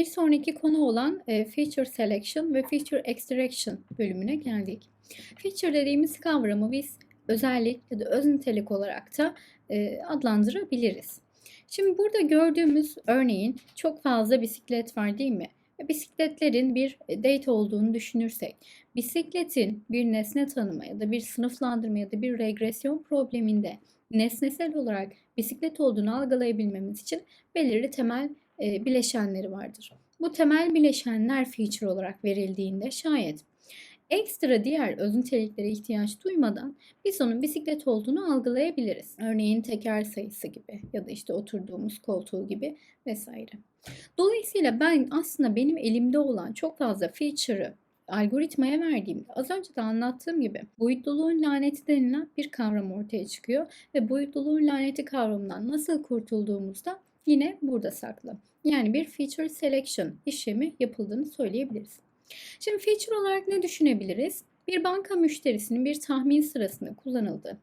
Bir sonraki konu olan e, Feature Selection ve Feature Extraction bölümüne geldik. Feature dediğimiz kavramı biz özellik ya da öz nitelik olarak da e, adlandırabiliriz. Şimdi burada gördüğümüz örneğin çok fazla bisiklet var değil mi? Ve Bisikletlerin bir date olduğunu düşünürsek, bisikletin bir nesne tanıma ya da bir sınıflandırma ya da bir regresyon probleminde nesnesel olarak bisiklet olduğunu algılayabilmemiz için belirli temel e, bileşenleri vardır. Bu temel bileşenler feature olarak verildiğinde şayet ekstra diğer öz ihtiyaç duymadan biz onun bisiklet olduğunu algılayabiliriz. Örneğin teker sayısı gibi ya da işte oturduğumuz koltuğu gibi vesaire. Dolayısıyla ben aslında benim elimde olan çok fazla feature'ı algoritmaya verdiğimde az önce de anlattığım gibi boyutluluğun laneti denilen bir kavram ortaya çıkıyor ve boyutluluğun laneti kavramından nasıl kurtulduğumuzda yine burada saklı. Yani bir feature selection işlemi yapıldığını söyleyebiliriz. Şimdi feature olarak ne düşünebiliriz? Bir banka müşterisinin bir tahmin sırasında kullanıldığı,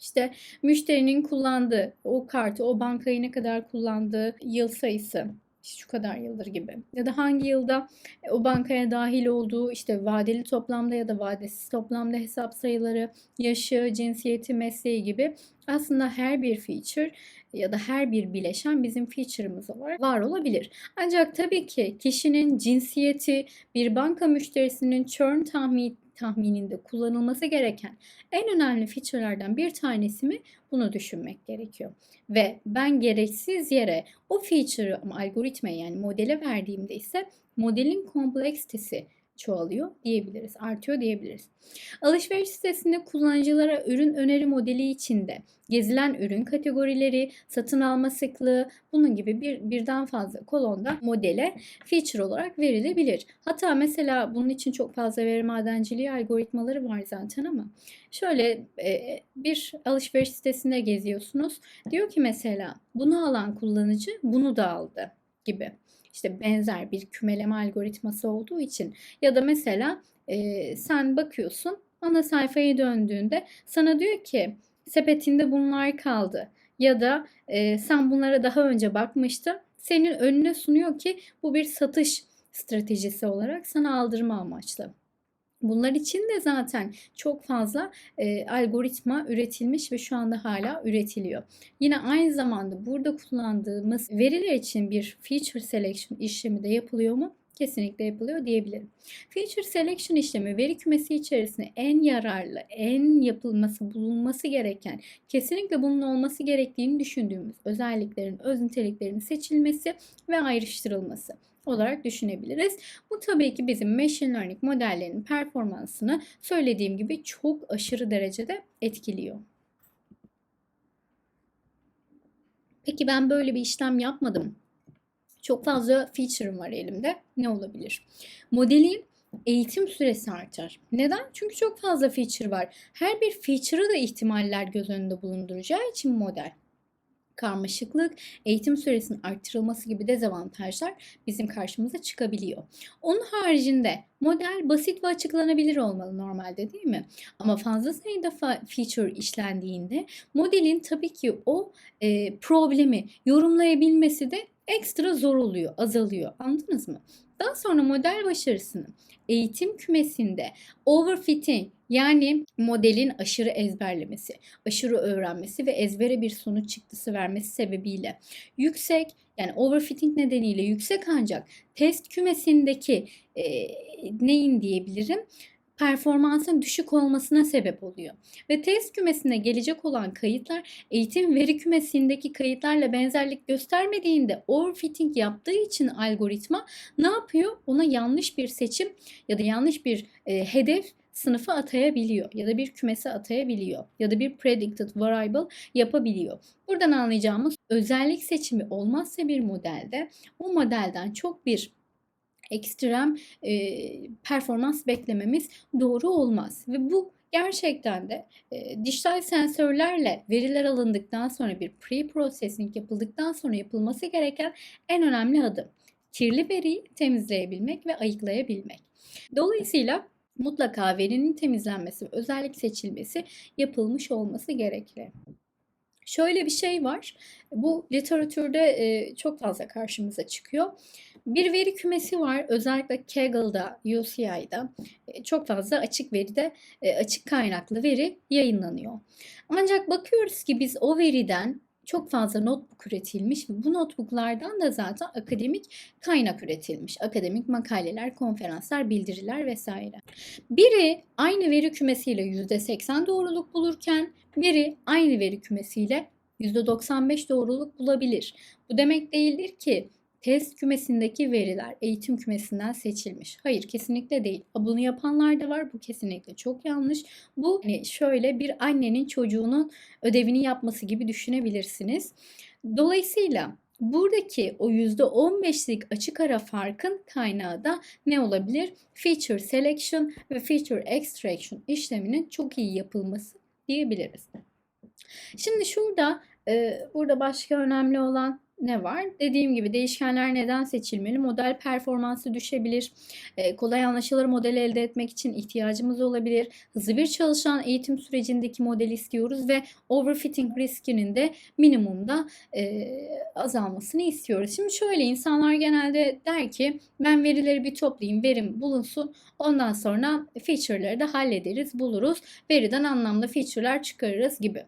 işte müşterinin kullandığı o kartı, o bankayı ne kadar kullandığı yıl sayısı, şu kadar yıldır gibi. Ya da hangi yılda o bankaya dahil olduğu işte vadeli toplamda ya da vadesiz toplamda hesap sayıları, yaşı, cinsiyeti, mesleği gibi aslında her bir feature ya da her bir bileşen bizim feature'ımız olarak var olabilir. Ancak tabii ki kişinin cinsiyeti bir banka müşterisinin churn tahmin tahmininde kullanılması gereken en önemli feature'lardan bir tanesi mi? Bunu düşünmek gerekiyor. Ve ben gereksiz yere o feature'ı algoritmaya yani modele verdiğimde ise modelin kompleksitesi çoğalıyor diyebiliriz, artıyor diyebiliriz. Alışveriş sitesinde kullanıcılara ürün öneri modeli içinde gezilen ürün kategorileri, satın alma sıklığı bunun gibi bir birden fazla kolonda modele feature olarak verilebilir. Hatta mesela bunun için çok fazla veri madenciliği algoritmaları var zaten ama şöyle e, bir alışveriş sitesinde geziyorsunuz. Diyor ki mesela bunu alan kullanıcı bunu da aldı gibi işte benzer bir kümeleme algoritması olduğu için ya da mesela e, sen bakıyorsun ana sayfaya döndüğünde sana diyor ki sepetinde bunlar kaldı ya da e, sen bunlara daha önce bakmıştın senin önüne sunuyor ki bu bir satış stratejisi olarak sana aldırma amaçlı. Bunlar için de zaten çok fazla e, algoritma üretilmiş ve şu anda hala üretiliyor. Yine aynı zamanda burada kullandığımız veriler için bir feature selection işlemi de yapılıyor mu? Kesinlikle yapılıyor diyebilirim. Feature selection işlemi veri kümesi içerisinde en yararlı, en yapılması, bulunması gereken, kesinlikle bunun olması gerektiğini düşündüğümüz özelliklerin, öz niteliklerin seçilmesi ve ayrıştırılması olarak düşünebiliriz. Bu tabii ki bizim machine learning modellerinin performansını söylediğim gibi çok aşırı derecede etkiliyor. Peki ben böyle bir işlem yapmadım. Çok fazla feature'ım var elimde. Ne olabilir? Modelin eğitim süresi artar. Neden? Çünkü çok fazla feature var. Her bir feature'ı da ihtimaller göz önünde bulunduracağı için model karmaşıklık, eğitim süresinin arttırılması gibi dezavantajlar bizim karşımıza çıkabiliyor. Onun haricinde model basit ve açıklanabilir olmalı normalde değil mi? Ama fazla sayıda feature işlendiğinde modelin tabii ki o e, problemi yorumlayabilmesi de ekstra zor oluyor, azalıyor. Anladınız mı? Daha sonra model başarısını eğitim kümesinde overfitting yani modelin aşırı ezberlemesi, aşırı öğrenmesi ve ezbere bir sonuç çıktısı vermesi sebebiyle yüksek yani overfitting nedeniyle yüksek ancak test kümesindeki e, neyin diyebilirim? Performansın düşük olmasına sebep oluyor. Ve test kümesine gelecek olan kayıtlar eğitim veri kümesindeki kayıtlarla benzerlik göstermediğinde overfitting yaptığı için algoritma ne yapıyor? Ona yanlış bir seçim ya da yanlış bir e, hedef sınıfı atayabiliyor ya da bir kümese atayabiliyor ya da bir predicted variable yapabiliyor. Buradan anlayacağımız özellik seçimi olmazsa bir modelde o modelden çok bir ekstrem e, performans beklememiz doğru olmaz. Ve bu gerçekten de e, dijital sensörlerle veriler alındıktan sonra bir pre-processing yapıldıktan sonra yapılması gereken en önemli adım. Kirli veriyi temizleyebilmek ve ayıklayabilmek. Dolayısıyla mutlaka verinin temizlenmesi ve özellik seçilmesi yapılmış olması gerekli. Şöyle bir şey var. Bu literatürde e, çok fazla karşımıza çıkıyor. Bir veri kümesi var. Özellikle Kaggle'da, UCI'da e, çok fazla açık veride e, açık kaynaklı veri yayınlanıyor. Ancak bakıyoruz ki biz o veriden çok fazla notebook üretilmiş ve bu notebooklardan da zaten akademik kaynak üretilmiş. Akademik makaleler, konferanslar, bildiriler vesaire. Biri aynı veri kümesiyle %80 doğruluk bulurken biri aynı veri kümesiyle %95 doğruluk bulabilir. Bu demek değildir ki test kümesindeki veriler eğitim kümesinden seçilmiş. Hayır kesinlikle değil. Bunu yapanlar da var. Bu kesinlikle çok yanlış. Bu hani şöyle bir annenin çocuğunun ödevini yapması gibi düşünebilirsiniz. Dolayısıyla Buradaki o %15'lik açık ara farkın kaynağı da ne olabilir? Feature selection ve feature extraction işleminin çok iyi yapılması diyebiliriz. Şimdi şurada e, burada başka önemli olan ne var? Dediğim gibi değişkenler neden seçilmeli? Model performansı düşebilir. E, kolay anlaşılır model elde etmek için ihtiyacımız olabilir. Hızlı bir çalışan eğitim sürecindeki model istiyoruz ve overfitting riskinin de minimumda e, azalmasını istiyoruz. Şimdi şöyle insanlar genelde der ki ben verileri bir toplayayım, verim bulunsun. Ondan sonra feature'ları da hallederiz, buluruz. Veriden anlamlı feature'lar çıkarırız gibi.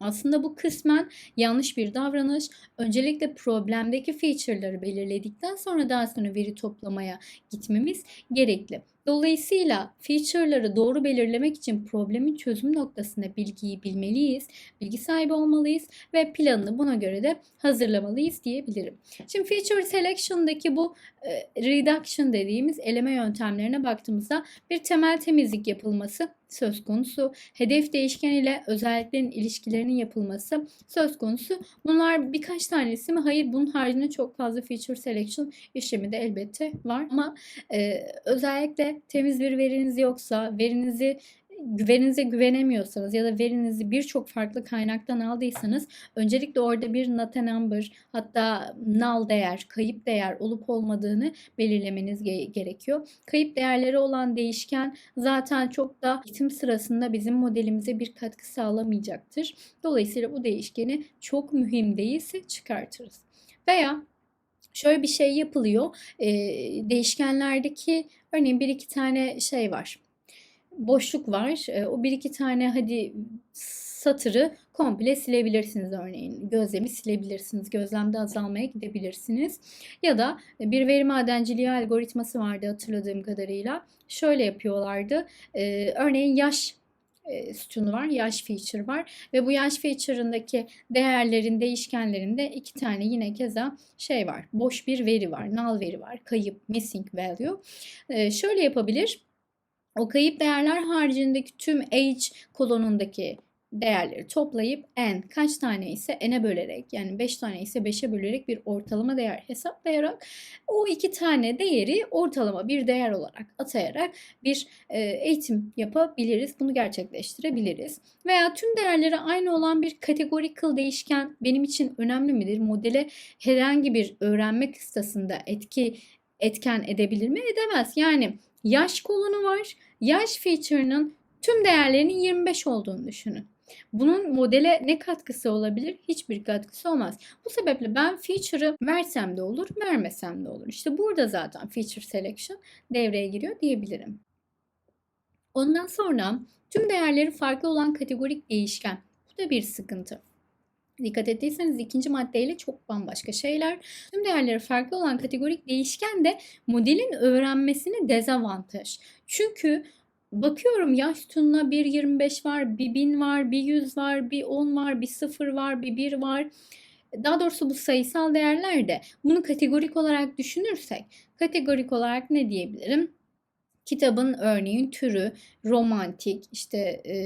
Aslında bu kısmen yanlış bir davranış. Öncelikle problemdeki feature'ları belirledikten sonra daha sonra veri toplamaya gitmemiz gerekli. Dolayısıyla feature'ları doğru belirlemek için problemin çözüm noktasında bilgiyi bilmeliyiz, bilgi sahibi olmalıyız ve planını buna göre de hazırlamalıyız diyebilirim. Şimdi feature selection'daki bu e, reduction dediğimiz eleme yöntemlerine baktığımızda bir temel temizlik yapılması söz konusu. Hedef değişken ile özelliklerin ilişkilerinin yapılması söz konusu. Bunlar birkaç tanesi mi? Hayır bunun haricinde çok fazla feature selection işlemi de elbette var. Ama e, özellikle temiz bir veriniz yoksa, verinizi verinize güvenemiyorsanız ya da verinizi birçok farklı kaynaktan aldıysanız öncelikle orada bir not number hatta null değer, kayıp değer olup olmadığını belirlemeniz ge- gerekiyor. Kayıp değerleri olan değişken zaten çok da eğitim sırasında bizim modelimize bir katkı sağlamayacaktır. Dolayısıyla bu değişkeni çok mühim değilse çıkartırız. Veya şöyle bir şey yapılıyor. E, değişkenlerdeki örneğin bir iki tane şey var boşluk var. E, o bir iki tane hadi satırı komple silebilirsiniz örneğin. Gözlemi silebilirsiniz. Gözlemde azalmaya gidebilirsiniz. Ya da bir veri madenciliği algoritması vardı hatırladığım kadarıyla. Şöyle yapıyorlardı. Ee, örneğin yaş e, sütunu var, yaş feature var ve bu yaş feature'ındaki değerlerin değişkenlerinde iki tane yine keza şey var. Boş bir veri var, null veri var, kayıp, missing value. Ee, şöyle yapabilir o kayıp değerler haricindeki tüm age kolonundaki değerleri toplayıp n kaç tane ise n'e bölerek yani 5 tane ise 5'e bölerek bir ortalama değer hesaplayarak o iki tane değeri ortalama bir değer olarak atayarak bir e, eğitim yapabiliriz. Bunu gerçekleştirebiliriz. Veya tüm değerleri aynı olan bir categorical değişken benim için önemli midir? Modele herhangi bir öğrenme kıstasında etki etken edebilir mi? Edemez. Yani yaş kolonu var. Yaş feature'ının tüm değerlerinin 25 olduğunu düşünün. Bunun modele ne katkısı olabilir? Hiçbir katkısı olmaz. Bu sebeple ben feature'ı versem de olur, vermesem de olur. İşte burada zaten feature selection devreye giriyor diyebilirim. Ondan sonra tüm değerleri farklı olan kategorik değişken. Bu da bir sıkıntı. Dikkat ettiyseniz ikinci maddeyle çok bambaşka şeyler. Tüm değerleri farklı olan kategorik değişken de modelin öğrenmesine dezavantaj. Çünkü bakıyorum yaş sütununa bir 25 var, bir 1000 var, bir 100 var, bir 10 var, bir 0 var, bir 1 var. Daha doğrusu bu sayısal değerler de bunu kategorik olarak düşünürsek kategorik olarak ne diyebilirim? Kitabın örneğin türü romantik, işte e,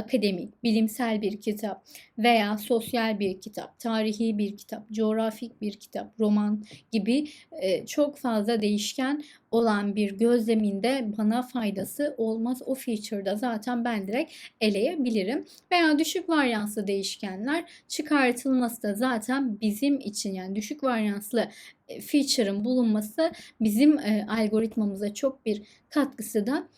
akademik, bilimsel bir kitap veya sosyal bir kitap, tarihi bir kitap, coğrafik bir kitap, roman gibi e, çok fazla değişken olan bir gözleminde bana faydası olmaz. O feature'da zaten ben direkt eleyebilirim. Veya düşük varyanslı değişkenler çıkartılması da zaten bizim için yani düşük varyanslı e, feature'ın bulunması bizim e, algoritmamıza çok bir katkısı da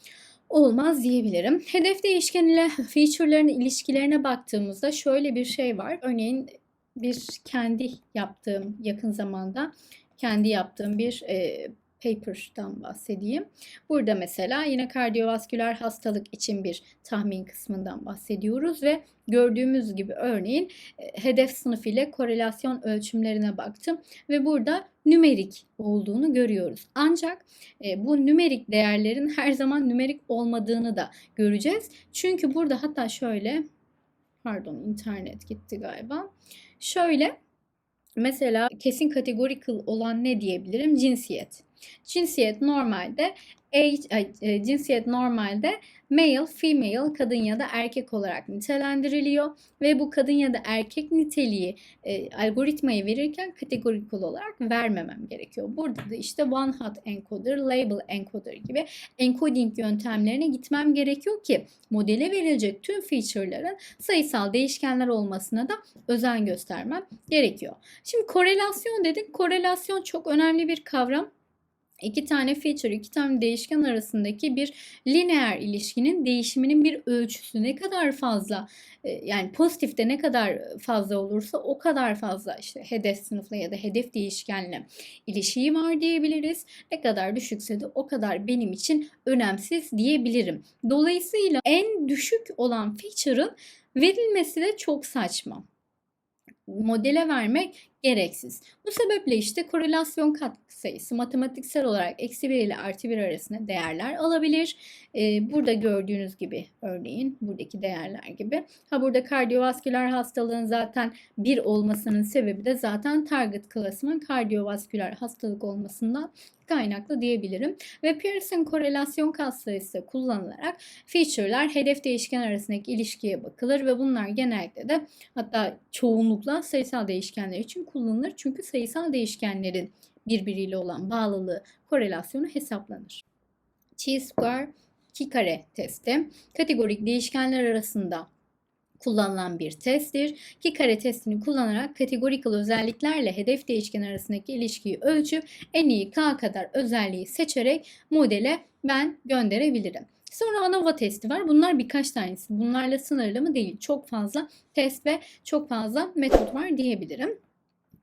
olmaz diyebilirim. Hedef değişken ile feature'ların ilişkilerine baktığımızda şöyle bir şey var. Örneğin bir kendi yaptığım yakın zamanda kendi yaptığım bir e, paper'dan bahsedeyim. Burada mesela yine kardiyovasküler hastalık için bir tahmin kısmından bahsediyoruz ve gördüğümüz gibi örneğin e, hedef sınıf ile korelasyon ölçümlerine baktım ve burada nümerik olduğunu görüyoruz. Ancak e, bu nümerik değerlerin her zaman nümerik olmadığını da göreceğiz. Çünkü burada hatta şöyle pardon internet gitti galiba. Şöyle mesela kesin categorical olan ne diyebilirim? Cinsiyet. Cinsiyet normalde age, e, cinsiyet normalde male, female, kadın ya da erkek olarak nitelendiriliyor ve bu kadın ya da erkek niteliği e, algoritmayı verirken kategorikal olarak vermemem gerekiyor. Burada da işte one hot encoder, label encoder gibi encoding yöntemlerine gitmem gerekiyor ki modele verilecek tüm feature'ların sayısal değişkenler olmasına da özen göstermem gerekiyor. Şimdi korelasyon dedik. Korelasyon çok önemli bir kavram iki tane feature, iki tane değişken arasındaki bir lineer ilişkinin değişiminin bir ölçüsü ne kadar fazla e, yani pozitifte ne kadar fazla olursa o kadar fazla işte hedef sınıfla ya da hedef değişkenle ilişiği var diyebiliriz. Ne kadar düşükse de o kadar benim için önemsiz diyebilirim. Dolayısıyla en düşük olan feature'ın verilmesi de çok saçma modele vermek gereksiz. Bu sebeple işte korelasyon katkı sayısı matematiksel olarak eksi 1 ile artı 1 arasında değerler alabilir. Ee, burada gördüğünüz gibi örneğin buradaki değerler gibi. Ha burada kardiyovasküler hastalığın zaten 1 olmasının sebebi de zaten target klasının kardiyovasküler hastalık olmasından kaynaklı diyebilirim. Ve Pearson korelasyon katsayısı kullanılarak feature'lar hedef değişken arasındaki ilişkiye bakılır ve bunlar genellikle de hatta çoğunlukla sayısal değişkenler için kullanılır. Çünkü sayısal değişkenlerin birbiriyle olan bağlılığı, korelasyonu hesaplanır. Chi-square 2 kare testi kategorik değişkenler arasında kullanılan bir testtir. Ki kare testini kullanarak kategorikal özelliklerle hedef değişken arasındaki ilişkiyi ölçüp en iyi K kadar özelliği seçerek modele ben gönderebilirim. Sonra ANOVA testi var. Bunlar birkaç tanesi. Bunlarla sınırlı mı değil. Çok fazla test ve çok fazla metot var diyebilirim.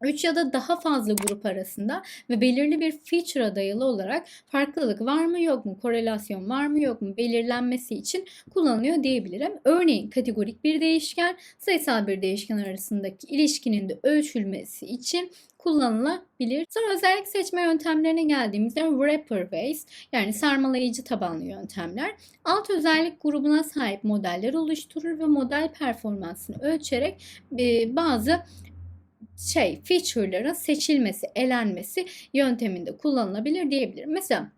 3 ya da daha fazla grup arasında ve belirli bir feature'a dayalı olarak farklılık var mı yok mu, korelasyon var mı yok mu belirlenmesi için kullanılıyor diyebilirim. Örneğin kategorik bir değişken, sayısal bir değişken arasındaki ilişkinin de ölçülmesi için kullanılabilir. Sonra özellik seçme yöntemlerine geldiğimizde wrapper based yani sarmalayıcı tabanlı yöntemler alt özellik grubuna sahip modeller oluşturur ve model performansını ölçerek bazı şey feature'ların seçilmesi, elenmesi yönteminde kullanılabilir diyebilirim. Mesela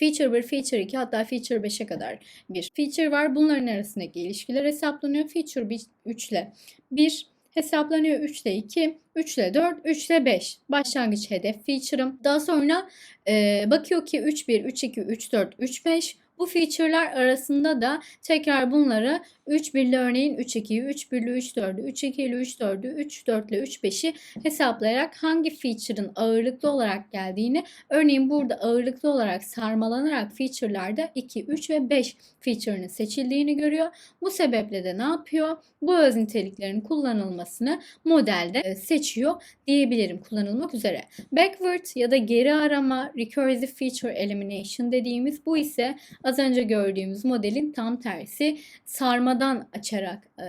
Feature 1, Feature 2 hatta Feature 5'e kadar bir feature var. Bunların arasındaki ilişkiler hesaplanıyor. Feature 3 ile 1 hesaplanıyor. 3 ile 2, 3 ile 4, 3 ile 5. Başlangıç hedef feature'ım. Daha sonra e, bakıyor ki 3, 1, 3, 2, 3, 4, 3, 5. Bu feature'lar arasında da tekrar bunları 3 birli örneğin 3 2'yi, 3 birli 3 4'ü, 3 2 ile 3 4'ü, 3 4 ile 3 5'i hesaplayarak hangi feature'ın ağırlıklı olarak geldiğini örneğin burada ağırlıklı olarak sarmalanarak feature'larda 2, 3 ve 5 feature'ının seçildiğini görüyor. Bu sebeple de ne yapıyor? Bu öz niteliklerin kullanılmasını modelde e, seçiyor diyebilirim kullanılmak üzere. Backward ya da geri arama recursive feature elimination dediğimiz bu ise az önce gördüğümüz modelin tam tersi sarma aramadan açarak e,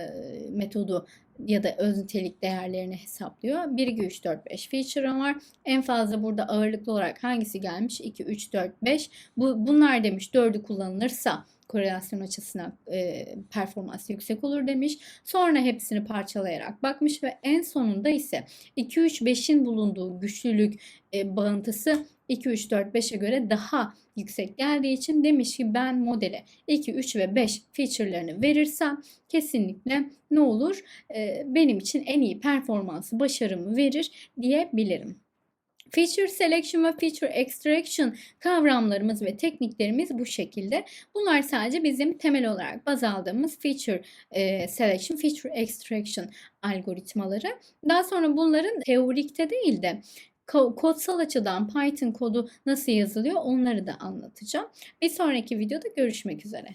metodu ya da öz nitelik değerlerini hesaplıyor. 1, 2, 3, 4, 5 feature'ım var. En fazla burada ağırlıklı olarak hangisi gelmiş? 2, 3, 4, 5. Bu, bunlar demiş 4'ü kullanılırsa korelasyon açısından e, performans yüksek olur demiş. Sonra hepsini parçalayarak bakmış ve en sonunda ise 2, 3, 5'in bulunduğu güçlülük e, bağıntısı 2, 3, 4, 5'e göre daha yüksek geldiği için demiş ki ben modele 2, 3 ve 5 feature'larını verirsem kesinlikle ne olur? E, benim için en iyi performansı, başarımı verir diyebilirim. Feature Selection ve Feature Extraction kavramlarımız ve tekniklerimiz bu şekilde. Bunlar sadece bizim temel olarak baz aldığımız Feature e, Selection, Feature Extraction algoritmaları. Daha sonra bunların teorikte değil de kodsal açıdan Python kodu nasıl yazılıyor onları da anlatacağım. Bir sonraki videoda görüşmek üzere.